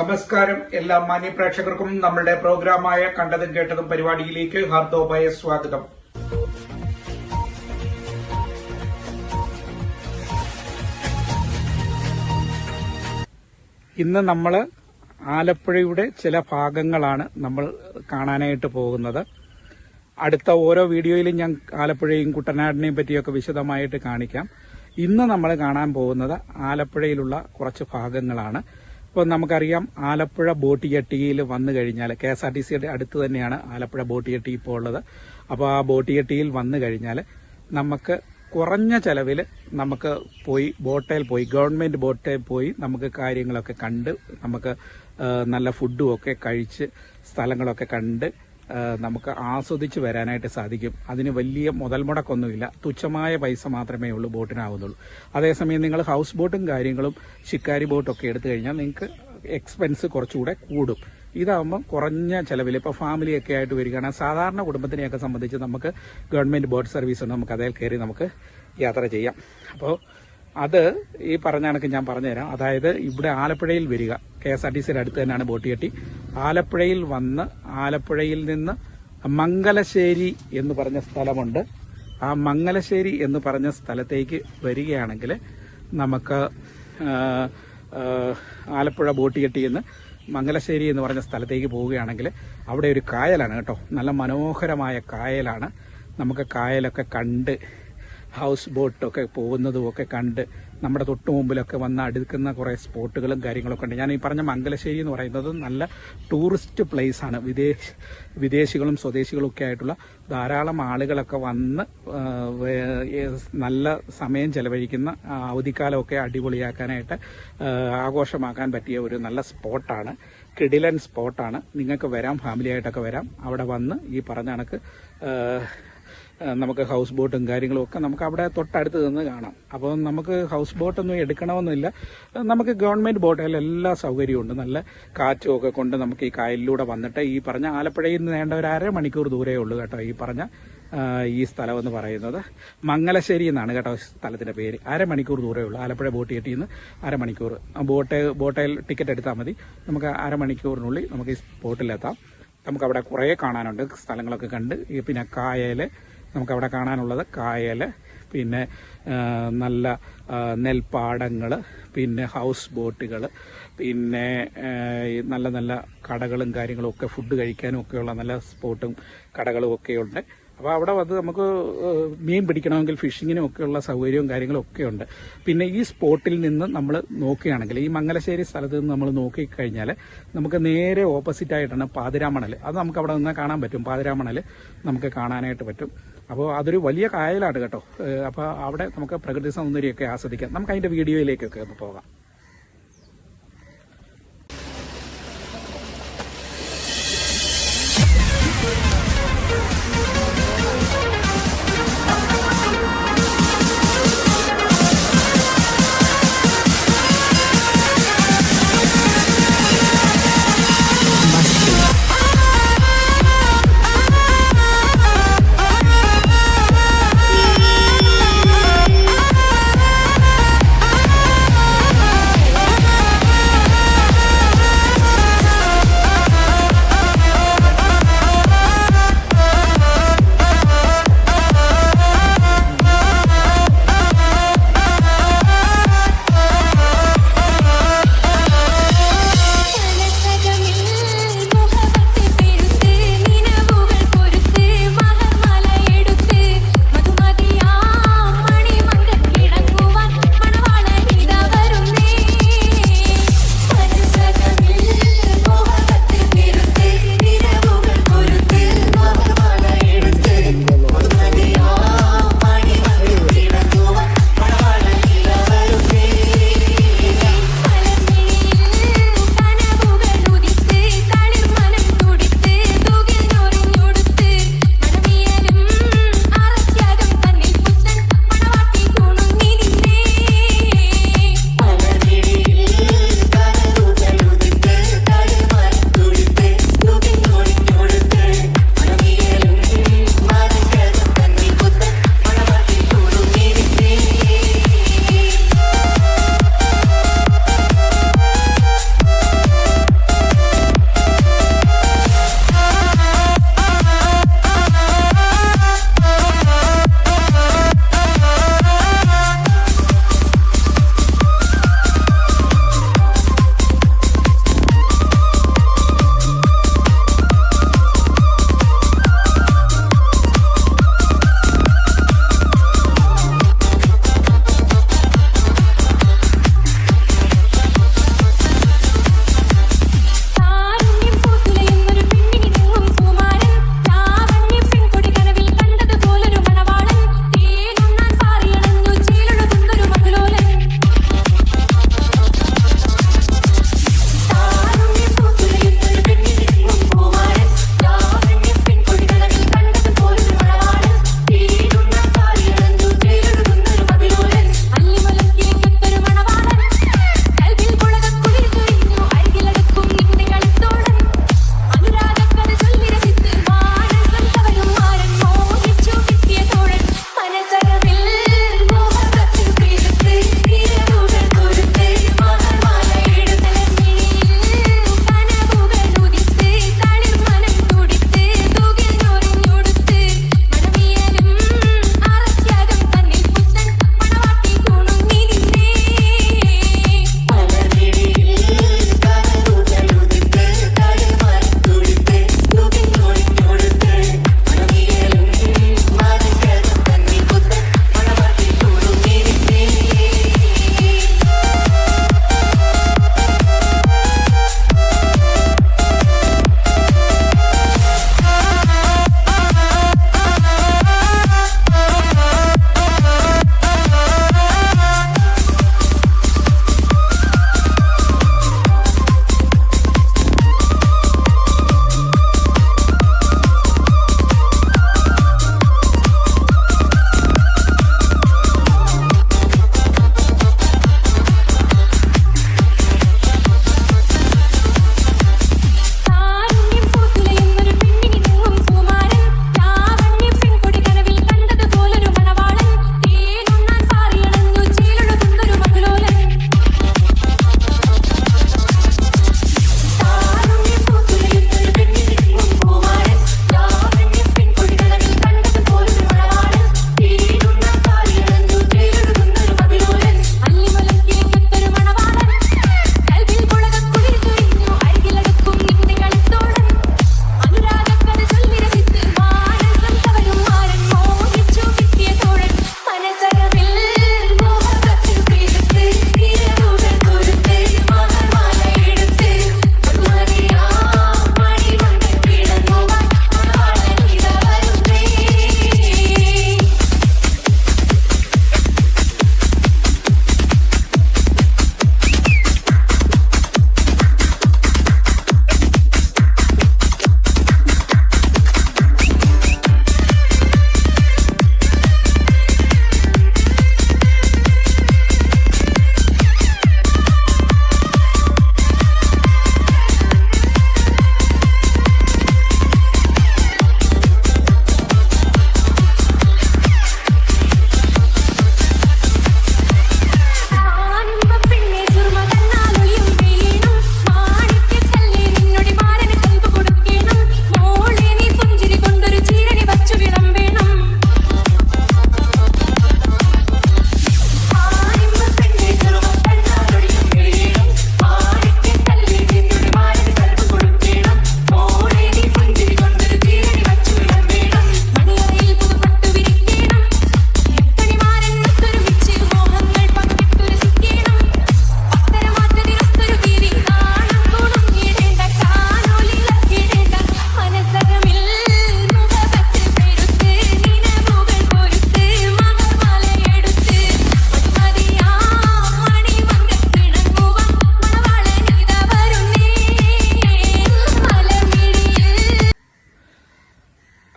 നമസ്കാരം. എല്ലാ മാന്യപ്രേക്ഷകർക്കും നമ്മളുടെ പ്രോഗ്രാമായ കണ്ടതും കേട്ടതും പരിപാടിയിലേക്ക് ഹാർദോപായ സ്വാഗതം. ഇന്ന് നമ്മൾ ആലപ്പുഴയുടെ ചില ഭാഗങ്ങളാണ് നമ്മൾ കാണാനായിട്ട് പോകുന്നത്. അടുത്ത ഓരോ വീഡിയോയിലും ഞാൻ ആലപ്പുഴയും കുട്ടനാടിനെയും പറ്റിയൊക്കെ വിശദമായിട്ട് കാണിക്കാം. ഇന്ന് നമ്മൾ കാണാൻ പോകുന്നത് ആലപ്പുഴയിലുള്ള കുറച്ച് ഭാഗങ്ങളാണ്. ഇപ്പോൾ നമുക്കറിയാം ആലപ്പുഴ ബോട്ട് ജെട്ടിയിൽ വന്നു കഴിഞ്ഞാൽ കെ എസ് ആർ ടി സിയുടെ അടുത്ത് തന്നെയാണ് ആലപ്പുഴ ബോട്ട് ജെട്ടി ഇപ്പോൾ ഉള്ളത്. അപ്പോൾ ആ ബോട്ട് ജെട്ടിയിൽ വന്നു കഴിഞ്ഞാൽ നമുക്ക് കുറഞ്ഞ ചെലവിൽ നമുക്ക് പോയി ബോട്ടയിൽ പോയി ഗവൺമെന്റ് ബോട്ടയിൽ പോയി നമുക്ക് കാര്യങ്ങളൊക്കെ കണ്ട് നമുക്ക് നല്ല ഫുഡും ഒക്കെ കഴിച്ച് സ്ഥലങ്ങളൊക്കെ കണ്ട് നമുക്ക് ആസ്വദിച്ച് വരാനായിട്ട് സാധിക്കും. അതിന് വലിയ മുതൽ മുടക്കൊന്നുമില്ല തുച്ഛമായ പൈസ മാത്രമേ ഉള്ളൂ ബോട്ടിനാവുന്നുള്ളൂ. അതേസമയം നിങ്ങൾ ഹൗസ് ബോട്ടും കാര്യങ്ങളും ശിക്കാരി ബോട്ടൊക്കെ എടുത്തു കഴിഞ്ഞാൽ നിങ്ങൾക്ക് എക്സ്പെൻസ് കുറച്ചുകൂടെ കൂടും. ഇതാകുമ്പോൾ കുറഞ്ഞ ചെലവിൽ ഇപ്പോൾ ഫാമിലിയൊക്കെ ആയിട്ട് വരികയാണ്. സാധാരണ കുടുംബത്തിനെയൊക്കെ സംബന്ധിച്ച് നമുക്ക് ഗവൺമെന്റ് ബോട്ട് സർവീസ് ഉണ്ട്. നമുക്ക് അതിൽ കയറി നമുക്ക് യാത്ര ചെയ്യാം. അപ്പോൾ അത് ഈ പറഞ്ഞ കണക്ക് ഞാൻ പറഞ്ഞുതരാം. അതായത് ഇവിടെ ആലപ്പുഴയിൽ വരിക. കെ എസ് ആർ ടി സിയുടെ അടുത്ത് തന്നെയാണ് ബോട്ട് കെട്ടി. ആലപ്പുഴയിൽ വന്ന് ആലപ്പുഴയിൽ നിന്ന് മംഗലശ്ശേരി എന്ന് പറഞ്ഞ സ്ഥലമുണ്ട്. ആ മംഗലശ്ശേരി എന്ന് പറഞ്ഞ സ്ഥലത്തേക്ക് വരികയാണെങ്കിൽ നമുക്ക് ആലപ്പുഴ ബോട്ട് കെട്ടിയെന്ന് മംഗലശ്ശേരി എന്ന് പറഞ്ഞ സ്ഥലത്തേക്ക് പോവുകയാണെങ്കിൽ അവിടെ ഒരു കായലാണ് കേട്ടോ. നല്ല മനോഹരമായ കായലാണ്. നമുക്ക് കായലൊക്കെ കണ്ട് ഹൗസ് ബോട്ടൊക്കെ പോകുന്നതും ഒക്കെ കണ്ട് നമ്മുടെ തൊട്ടു മുമ്പിലൊക്കെ വന്ന് അടുക്കുന്ന കുറേ സ്പോട്ടുകളും കാര്യങ്ങളൊക്കെ ഉണ്ട്. ഞാൻ ഈ പറഞ്ഞ മംഗലശ്ശേരി എന്ന് പറയുന്നത് നല്ല ടൂറിസ്റ്റ് പ്ലേസ് ആണ്. വിദേശ വിദേശികളും സ്വദേശികളും ഒക്കെ ആയിട്ടുള്ള ധാരാളം ആളുകളൊക്കെ വന്ന് നല്ല സമയം ചെലവഴിക്കുന്ന അവധിക്കാലമൊക്കെ അടിപൊളിയാക്കാനായിട്ട് ആഘോഷമാക്കാൻ പറ്റിയ ഒരു നല്ല സ്പോട്ടാണ്. കിടിലൻ സ്പോട്ടാണ്. നിങ്ങൾക്ക് വരാം ഫാമിലിയായിട്ടൊക്കെ വരാം. അവിടെ വന്ന് ഈ പറഞ്ഞ കണക്ക് നമുക്ക് ഹൗസ് ബോട്ടും കാര്യങ്ങളും ഒക്കെ നമുക്ക് അവിടെ തൊട്ടടുത്ത് നിന്ന് കാണാം. അപ്പോൾ നമുക്ക് ഹൗസ് ബോട്ടൊന്നും എടുക്കണമെന്നില്ല. നമുക്ക് ഗവൺമെന്റ് ബോട്ടിൽ എല്ലാ സൗകര്യവും ഉണ്ട്. നല്ല കാറ്റും ഒക്കെ കൊണ്ട് നമുക്ക് ഈ കായലിലൂടെ വന്നിട്ട് ഈ പറഞ്ഞ ആലപ്പുഴയിൽ നിന്ന് വേണ്ട ഒരു അര മണിക്കൂർ ദൂരേ ഉള്ളൂ കേട്ടോ ഈ പറഞ്ഞ ഈ സ്ഥലം എന്ന് പറയുന്നത്. മംഗലശ്ശേരി എന്നാണ് കേട്ടോ സ്ഥലത്തിന്റെ പേര്. അരമണിക്കൂർ ദൂരേ ഉള്ളൂ. ആലപ്പുഴ ബോട്ട് കെട്ടിയിൽ നിന്ന് അരമണിക്കൂർ ബോട്ട് ബോട്ടയിൽ ടിക്കറ്റ് എടുത്താൽ മതി. നമുക്ക് അരമണിക്കൂറിനുള്ളിൽ നമുക്ക് ഈ സ്പോട്ടിലെത്താം നമുക്ക് അവിടെ കുറേ കാണാനുണ്ട്. സ്ഥലങ്ങളൊക്കെ കണ്ട്. പിന്നെ കായൽ നമുക്ക് അവിടെ കാണാനുള്ളത് കായൽ പിന്നെ നല്ല നെൽപ്പാടങ്ങൾ പിന്നെ ഹൗസ് ബോട്ടുകൾ പിന്നെ നല്ല നല്ല കടകളും കാര്യങ്ങളും ഒക്കെ ഫുഡ് കഴിക്കാനും ഒക്കെയുള്ള നല്ല സ്പോട്ടും കടകളും ഒക്കെ ഉണ്ട് അപ്പോൾ അവിടെ വന്ന് നമുക്ക് മീൻ പിടിക്കണമെങ്കിൽ ഫിഷിങ്ങിനും ഒക്കെയുള്ള സൗകര്യവും കാര്യങ്ങളും ഒക്കെ ഉണ്ട്. പിന്നെ ഈ സ്പോട്ടിൽ നിന്ന് നമ്മൾ നോക്കുകയാണെങ്കിൽ ഈ മംഗലശ്ശേരി സ്ഥലത്ത് നിന്ന് നമ്മൾ നോക്കിക്കഴിഞ്ഞാൽ നമുക്ക് നേരെ ഓപ്പോസിറ്റ് ആയിട്ടാണ് പാതിരാമണൽ അത് നമുക്ക് അവിടെ നിന്ന് കാണാൻ പറ്റും. പാതിരാമണൽ നമുക്ക് കാണാനായിട്ട് പറ്റും. അപ്പോൾ അതൊരു വലിയ കായലാണ് കേട്ടോ. അപ്പോൾ അവിടെ നമുക്ക് പ്രകൃതി സൗന്ദര്യമൊക്കെ ആസ്വദിക്കാം. നമുക്ക് അതിന്റെ വീഡിയോയിലേക്കൊക്കെ ഒന്ന് പോകാം.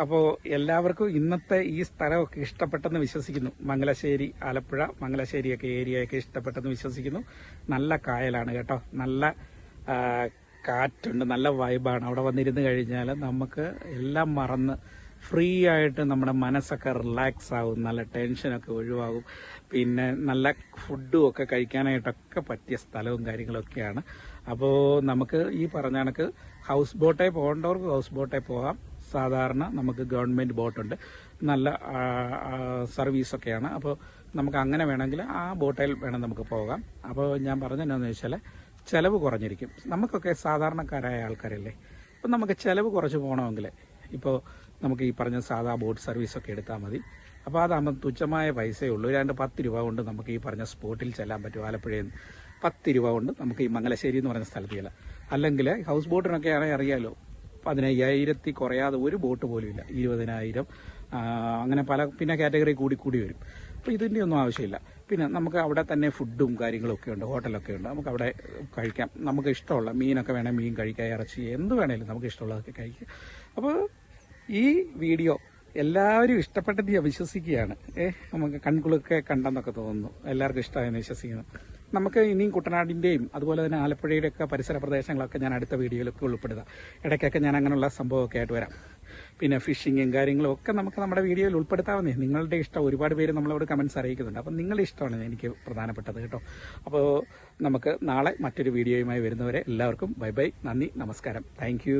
അപ്പോൾ എല്ലാവർക്കും ഇന്നത്തെ ഈ സ്ഥലമൊക്കെ ഇഷ്ടപ്പെട്ടെന്ന് വിശ്വസിക്കുന്നു. മംഗലശ്ശേരി ആലപ്പുഴ മംഗലശ്ശേരിയൊക്കെ ഏരിയയൊക്കെ ഇഷ്ടപ്പെട്ടെന്ന് വിശ്വസിക്കുന്നു. നല്ല കായലാണ് കേട്ടോ. നല്ല കാറ്റുണ്ട്. നല്ല വൈബാണ് അവിടെ വന്നിരുന്ന് കഴിഞ്ഞാൽ നമുക്ക് എല്ലാം മറന്ന് ഫ്രീ ആയിട്ട് നമ്മുടെ മനസ്സൊക്കെ റിലാക്സ് ആവും. നല്ല ടെൻഷനൊക്കെ ഒഴിവാകും. പിന്നെ നല്ല ഫുഡും ഒക്കെ കഴിക്കാനായിട്ടൊക്കെ പറ്റിയ സ്ഥലവും കാര്യങ്ങളൊക്കെയാണ്. അപ്പോൾ നമുക്ക് ഈ പറഞ്ഞ കണക്ക് ഹൗസ് ബോട്ടേ പോകേണ്ടവർക്ക് ഹൗസ് ബോട്ടേ പോകാം. സാധാരണ നമുക്ക് ഗവൺമെന്റ് ബോട്ടുണ്ട്. നല്ല സർവീസൊക്കെയാണ്. അപ്പോൾ നമുക്ക് അങ്ങനെ വേണമെങ്കിൽ ആ ബോട്ടിൽ വേണം നമുക്ക് പോകാം. അപ്പോൾ ഞാൻ പറഞ്ഞതെന്നു വെച്ചാൽ ചിലവ് കുറഞ്ഞിരിക്കും. നമുക്കൊക്കെ സാധാരണക്കാരായ ആൾക്കാരല്ലേ? അപ്പം നമുക്ക് ചിലവ് കുറച്ച് പോകണമെങ്കിൽ ഇപ്പോൾ നമുക്ക് ഈ പറഞ്ഞ സാധാ ബോട്ട് സർവീസൊക്കെ എടുത്താൽ മതി. അപ്പോൾ അതാകുമ്പോൾ തുച്ഛമായ പൈസയേ ഉള്ളൂ. രണ്ട് പത്ത് രൂപ കൊണ്ട് നമുക്ക് ഈ പറഞ്ഞ സ്പോട്ടിൽ ചെല്ലാൻ പറ്റും. ആലപ്പുഴയിൽ നിന്ന് പത്ത് രൂപ കൊണ്ട് നമുക്ക് ഈ മംഗലശ്ശേരി എന്ന് പറയുന്ന സ്ഥലത്ത് ചെല്ലാം. അല്ലെങ്കിൽ ഹൗസ് ബോട്ടിനൊക്കെ ആണെങ്കിൽ അറിയാലോ. പതിനയ്യായിരത്തി കുറയാതെ ഒരു ബോട്ട് പോലും ഇല്ല. ഇരുപതിനായിരം. അങ്ങനെ പല പിന്നെ കാറ്റഗറി കൂടി കൂടി വരും. അപ്പോൾ ഇതിന്റെ ഒന്നും ആവശ്യമില്ല. പിന്നെ നമുക്ക് അവിടെ തന്നെ ഫുഡും കാര്യങ്ങളൊക്കെ ഉണ്ട് ഹോട്ടലൊക്കെ ഉണ്ട്. നമുക്ക് അവിടെ കഴിക്കാം. നമുക്ക് ഇഷ്ടമുള്ള മീനൊക്കെ വേണേൽ മീൻ കഴിക്കാം ഇറച്ചി എന്ത് വേണേലും നമുക്ക് ഇഷ്ടമുള്ളതൊക്കെ കഴിക്കാം. അപ്പോൾ ഈ വീഡിയോ എല്ലാവരും ഇഷ്ടപ്പെട്ടത് ഞാൻ വിശ്വസിക്കുകയാണ്. ഏഹ് നമുക്ക് കൺകുളൊക്കെ കണ്ടെന്നൊക്കെ തോന്നുന്നു. എല്ലാവർക്കും ഇഷ്ടമായെന്ന് വിശ്വസിക്കുന്നു. നമുക്ക് ഇനിയും കുട്ടനാടിന്റെയും അതുപോലെ തന്നെ ആലപ്പുഴയുടെ ഒക്കെ പരിസര പ്രദേശങ്ങളൊക്കെ ഞാൻ അടുത്ത വീഡിയോയിലൊക്കെ ഉൾപ്പെടുത്താം ഇടയ്ക്കൊക്കെ ഞാൻ അങ്ങനെയുള്ള സംഭവമൊക്കെ ആയിട്ട് വരാം. പിന്നെ ഫിഷിങ്ങും കാര്യങ്ങളും ഒക്കെ നമുക്ക് നമ്മുടെ വീഡിയോയിൽ ഉൾപ്പെടുത്താവുന്നേ നിങ്ങളുടെ ഇഷ്ടം ഒരുപാട് പേര് നമ്മളോട് കമൻസ് അറിയിക്കുന്നുണ്ട്. അപ്പം നിങ്ങളുടെ ഇഷ്ടമാണ് എനിക്ക് പ്രധാനപ്പെട്ടത് കേട്ടോ. അപ്പോൾ നമുക്ക് നാളെ മറ്റൊരു വീഡിയോയുമായി വരുന്നവരെ എല്ലാവർക്കും ബൈ ബൈ. നന്ദി നമസ്കാരം. താങ്ക്